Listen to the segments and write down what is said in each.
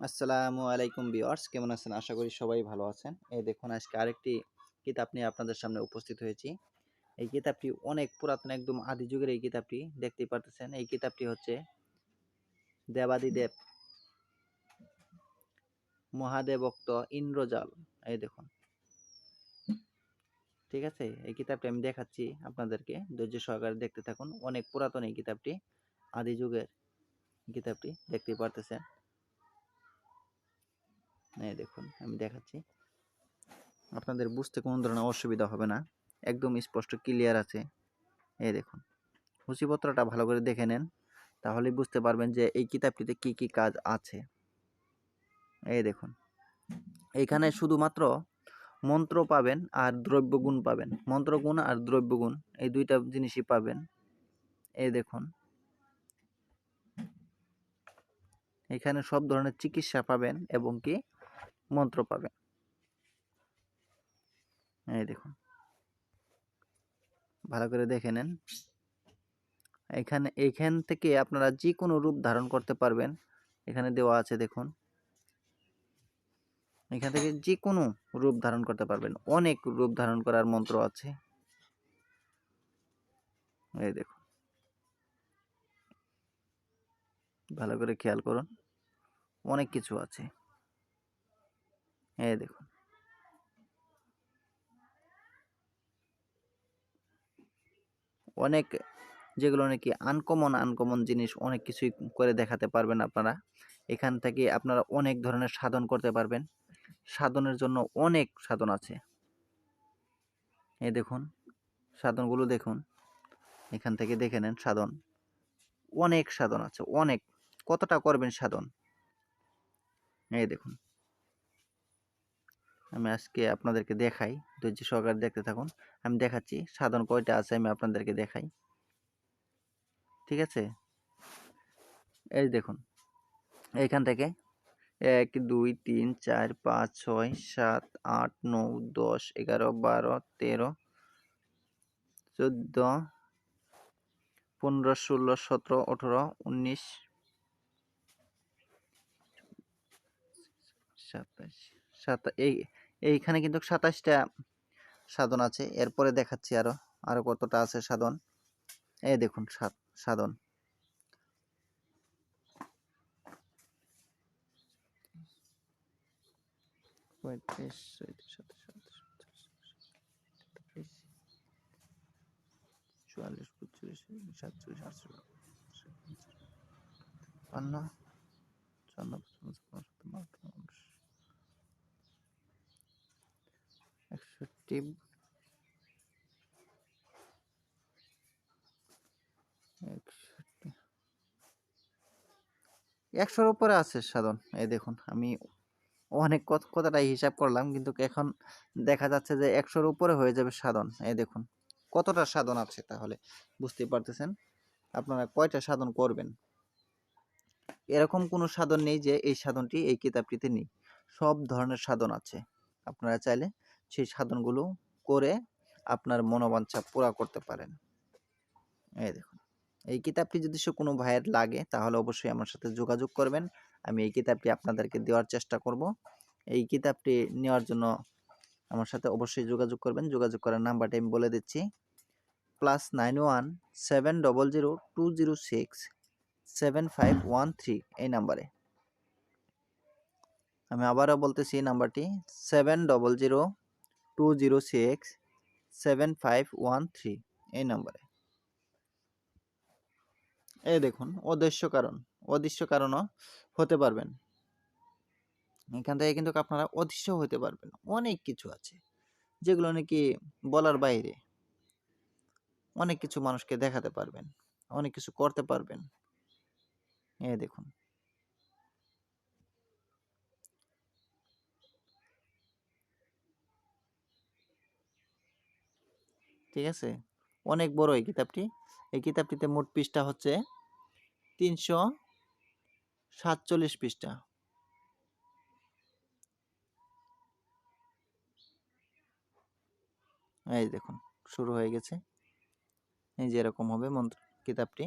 আসসালামু আলাইকুম ভিউয়ার্স, কেমন আছেন? আশা করি সবাই ভালো আছেন। এই দেখুন, আজকে আরেকটি কিতাব নিয়ে আপনাদের সামনে উপস্থিত হয়েছি। এই কিতাবটি অনেক পুরাতন, একদম আদি যুগের এই কিতাবটি, দেখতেই পারতেছেন। এই কিতাবটি হচ্ছে দেবাদিদেব মহাদেবক্ত ইন্দ্রজাল। এই দেখুন। ঠিক আছে? এই কিতাবটি আমি দেখাচ্ছি আপনাদেরকে। ধৈর্য সহকারে দেখতে থাকুন। অনেক পুরাতন এই কিতাবটি, আদি যুগের কিতাবটি দেখতে পারতেছেন। এই দেখুন, আমি দেখাচ্ছি। আপনাদের বুঝতে কোনো ধরনের অসুবিধা হবে না। একদম স্পষ্ট ক্লিয়ার আছে। এই দেখুন, সূচিপত্রটা ভালো করে দেখে নেন, তাহলেই বুঝতে পারবেন যে এই কিতাবটিতে কি কি কাজ আছে। এই দেখুন এইখানে শুধুমাত্র মন্ত্র পাবেন আর দ্রব্যগুণ পাবেন। মন্ত্রগুণ আর দ্রব্যগুণ, এই দুইটা জিনিসই পাবেন। এই দেখুন, এখানে সব ধরনের চিকিৎসা পাবেন এবং কি মন্ত্র পাবেন এই দেখুন। ভালো করে দেখে নেন। এখানে, এখান থেকে আপনারা যে কোনো রূপ ধারণ করতে পারবেন। এখানে দেওয়া আছে দেখুন। এখান থেকে যে কোনো রূপ ধারণ করতে পারবেন। অনেক রূপ ধারণ করার মন্ত্র আছে। এই দেখুন। ভালো করে খেয়াল করুন। অনেক কিছু আছে। এই দেখুন। অনেক যেগুলো নাকি আনকমন আনকমন জিনিস অনেক কিছুই করে দেখাতে পারবেন আপনারা। এখান থেকে আপনারা অনেক ধরনের সাধন করতে পারবেন। সাধনের জন্য অনেক সাধন আছে। এই দেখুন, সাধনগুলো দেখুন। এখান থেকে দেখে নেন সাধন। অনেক সাধন আছে, অনেক। কতটা করবেন সাধন? এই দেখুন। আমি আজকে আপনাদেরকে দেখাই। ধৈর্য সহকারে দেখতে থাকুন। আমি দেখাচ্ছি সাধন কয়টা আছে আমি আপনাদেরকে দেখাই। ঠিক আছে? এই দেখুন। এইখান থেকে এক, দুই, তিন, চার, পাঁচ, ছয়, সাত, আট নয় দশ, এগারো, বারো, তেরো, চোদ্দ, পনেরো, ষোলো, সতেরো, আঠেরো, উনিশ, সাতাশ এই এইখানে কিন্তু সাতাশটা সাধন আছে এরপরে দেখাচ্ছি আরও আরও কতটা আছে সাধন এই দেখুন সাধন পঁয়ত্রিশ চুয়াল্লিশ পঁয়ত্রিশ সাতচল্লিশ আটচল্লিশ একষট্টি একশোর উপরে আছে সাধন। এই দেখুন, আমি অনেক কথাটাই হিসাব করলাম, কিন্তু এখন দেখা যাচ্ছে যে একশোর উপরে হয়ে যাবে সাধন। এই দেখুন, কতটা সাধন আছে তাহলে? বুঝতে পারতেছেন? আপনারা কয়টা সাধন করবেন? এরকম কোনো সাধন নেই যে এই সাধনটি এই কিতাবটিতে নেই। সব ধরনের সাধন আছে। আপনারা চাইলে সেই সাধনগুলো করে আপনার মনোবাঞ্ছা পুরা করতে পারেন। এই দেখুন। এই কিতাবটি যদি সে কোনো ভাইয়ের লাগে, তাহলে অবশ্যই আমার সাথে যোগাযোগ করবেন। আমি এই কিতাবটি আপনাদেরকে দেওয়ার চেষ্টা করব। এই কিতাবটি নেওয়ার জন্য আমার সাথে অবশ্যই যোগাযোগ করবেন। যোগাযোগ করার নাম্বারটি আমি বলে দিচ্ছি। Plus nine one seven double zero two zero six seven five one three এই নাম্বারে। আমি আবারও বলতেছি নাম্বারটি seven double zero two zero six seven five one three এই নাম্বারে। এই দেখুন, অদৃশ্য কারণ, অদৃশ্য কারণও হতে পারবেন। এখান থেকে কিন্তু আপনারা অদৃশ্য হতে পারবেন, অনেক কিছু আছে, যেগুলো নাকি বলার বাইরে। অনেক কিছু মানুষকে দেখাতে পারবেন, অনেক কিছু করতে পারবেন। এই দেখুন ঠিক আছে? অনেক বড় এই কিতাবটি। এই কিতাবটিতে মোট পৃষ্ঠা হচ্ছে তিনশো সাতচল্লিশ পৃষ্ঠা। এই দেখুন, শুরু হয়ে গেছে। এই যে এরকম হবে মন্ত্র, কিতাবটি।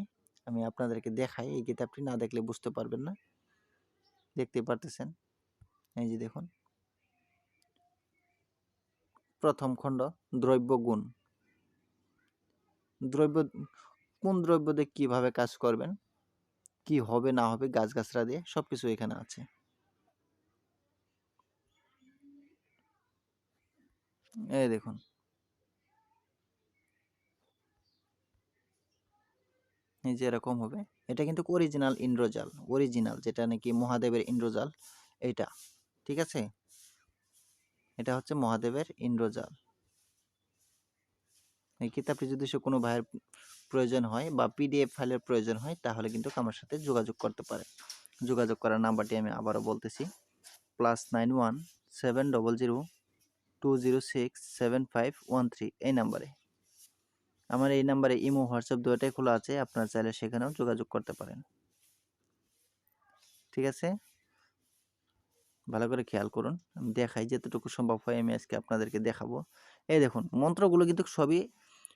আমি আপনাদেরকে দেখাই, এই কিতাবটি না দেখলে বুঝতে পারবেন না। দেখতে পারতেছেন? এই যে দেখুন। প্রথম খণ্ড দ্রব্য গুণ দ্রব্য, কোন দ্রব্য দিয়ে কীভাবে কাজ করবেন? কি হবে, না হবে গাছগাছরা দিয়ে সব কিছু এখানে আছে। এই দেখুন। এই যে এরকম হবে। এটা কিন্তু অরিজিনাল ইন্দ্রজাল। অরিজিনাল যেটা নাকি মহাদেবের ইন্দ্রজাল এইটা ঠিক আছে? এটা হচ্ছে মহাদেবের ইন্দ্রজাল। এই কিতাবটি যদি সে কোনো ভাইয়ের প্রয়োজন হয় বা পিডিএফ ফাইলের প্রয়োজন হয়, তাহলে কিন্তু আমার সাথে যোগাযোগ করতে পারে যোগাযোগ করার নাম্বারটি আমি আবারও বলতেছি plus nine one seven double zero two zero six seven five one three এই নাম্বারে। আমার এই নাম্বারে ইমো, হোয়াটসঅ্যাপ দুটাই খোলা আছে, আপনারা চাইলে সেখানেও যোগাযোগ করতে পারেন। ঠিক আছে? ভালো করে খেয়াল করুন, আমি দেখাই, যতটুকু সম্ভব হয় আমি আজকে আপনাদেরকে দেখাবো। এই দেখুন, মন্ত্রগুলো কিন্তু সবই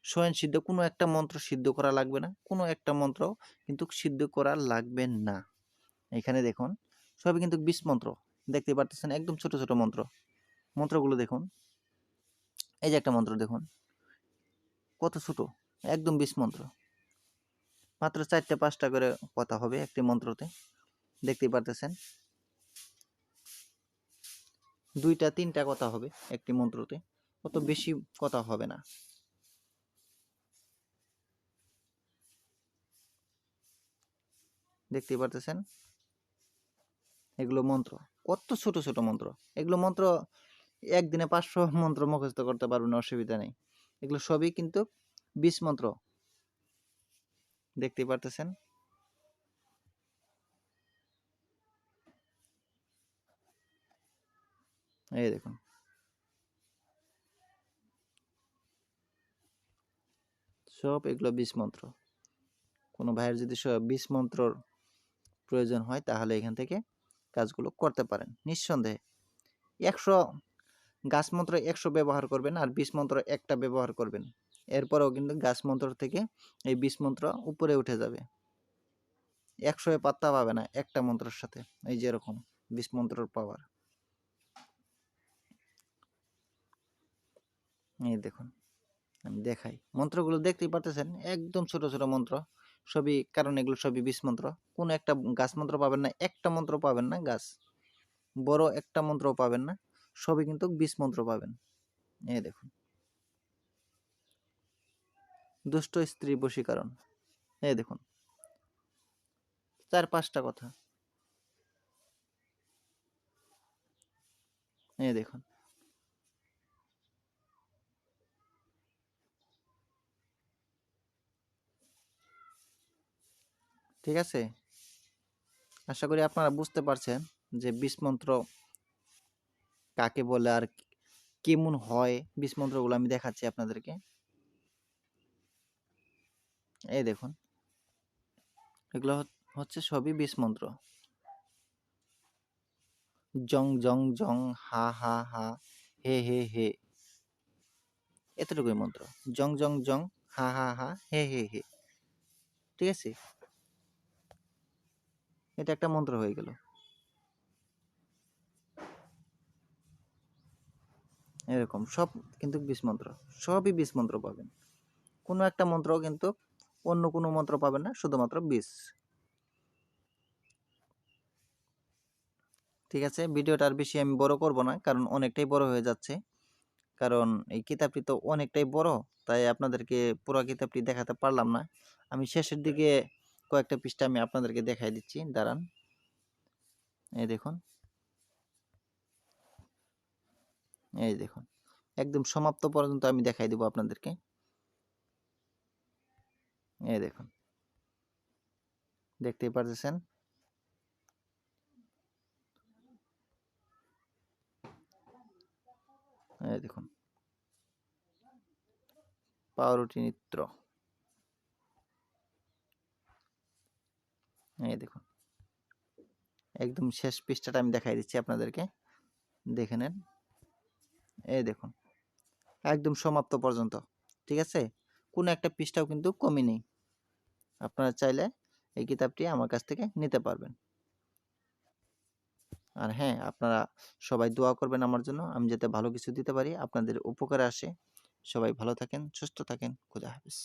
স্বয়ং সিদ্ধ কোনো একটা মন্ত্র সিদ্ধ করা লাগবে না, কোনো একটা মন্ত্র কিন্তু সিদ্ধ করা লাগবে না। এখানে দেখুন, সবই কিন্তু বিষ মন্ত্র, দেখতে পারতেছেন, একদম ছোট ছোট মন্ত্র। মন্ত্রগুলো দেখুন, এই যে একটা মন্ত্র দেখুন, কত ছোট, একদম বিষ মন্ত্র। মাত্র চারটে, পাঁচটা করে কথা হবে একটি মন্ত্রতে দেখতেই পারতেছেন। দুইটা, তিনটা কথা হবে একটি মন্ত্রতে, অত বেশি কথা হবে না। দেখতেই পারতেছেন? এগুলো মন্ত্র। কত ছোট ছোট মন্ত্র। এগুলো মন্ত্র একদিনে পাঁচশো মন্ত্র মুখস্থ করতে পারবেন, অসুবিধা নেই। এগুলো সবই কিন্তু বিশ মন্ত্র। দেখতেই পারতেছেন? এই দেখুন। সব এগুলো বিষ মন্ত্র। কোনো ভাইয়ের যদি বিষ মন্ত্রর প্রয়োজন হয়, তাহলে এখান থেকে কাজগুলো করতে পারেন। নিঃসন্দেহে। একশো গাছ মন্ত্র একশো ব্যবহার করবেন আর বিষ মন্ত্র একটা ব্যবহার করবেন। এরপরেও কিন্তু গাছ মন্ত্র থেকে এই বিষ মন্ত্র উপরে উঠে যাবে। একশো পাত্তা পাবে না একটা মন্ত্রের সাথে, এই যে এরকম বিষ মন্ত্রর পাওয়ার। এই দেখুন, আমি দেখাই। মন্ত্রগুলো দেখতেই পারতেছেন, একদম ছোট ছোট মন্ত্র। সবই, কারণ এগুলো সবই বিষ মন্ত্র। কোন একটা গাছ মন্ত্র পাবেন না, একটা মন্ত্র পাবেন না গাছ। বড় একটা মন্ত্র পাবেন না, সবই কিন্তু বিষ মন্ত্র পাবেন। এই দেখুন। দুষ্ট স্ত্রী বশীকরণ। এই দেখুন। চার পাঁচটা কথা। এই দেখুন। ঠিক আছে? আশা করি আপনারা বুঝতে পারছেন যে বিষ মন্ত্র কাকে বলে আর কেমন হয় বিষ মন্ত্রগুলো আমি দেখাচ্ছি আপনাদেরকে। এই দেখুন। এগুলো হচ্ছে সবই বিষ মন্ত্র। জং জং জং, হা হা হা, হে হে হে। এতটুকুই মন্ত্র। জং জং জং, হা হা হা, হে হে হে। ঠিক আছে? এটা একটা মন্ত্র হয়ে গেল। এরকম, সব কিন্তু বিষ মন্ত্র, সবই বিষ মন্ত্র পাবেন। কোনো একটা মন্ত্র কিন্তু অন্য কোনো মন্ত্র পাবেন না, শুধুমাত্র বিষ। ঠিক আছে, ভিডিওটা আর বেশি আমি বড় করব না, কারণ অনেকটাই বড় হয়ে যাচ্ছে। কারণ এই কিতাবটি তো অনেকটাই বড়, তাই আপনাদেরকে পুরো কিতাবটি দেখাতে পারলাম না। আমি শেষের দিকে কয়েকটা পৃষ্ঠা আমি আপনাদেরকে দেখাই দিচ্ছি, দাঁড়ান। এই দেখুন। এই দেখুন। একদম সমাপ্ত পর্যন্ত আমি দেখাই দেবো আপনাদেরকে। এই দেখুন। দেখতেই পারতেছেন? এই দেখুন। পাউরুটি নৃত্য এই দেখুন। একদম শেষ পৃষ্ঠাটা আমি দেখাই দিচ্ছি আপনাদেরকে। দেখে নেন। এই দেখুন। একদম সমাপ্ত পর্যন্ত, ঠিক আছে? কোনো একটা পৃষ্ঠাও কিন্তু কমই নেই। আপনারা চাইলে এই কিতাবটি আমার কাছ থেকে নিতে পারবেন। আর হ্যাঁ আপনারা সবাই দোয়া করবেন আমার জন্য। আমি যাতে ভালো কিছু দিতে পারি, আপনাদের উপকারে আসে। সবাই ভালো থাকেন, সুস্থ থাকেন। খুদা হাফিজ।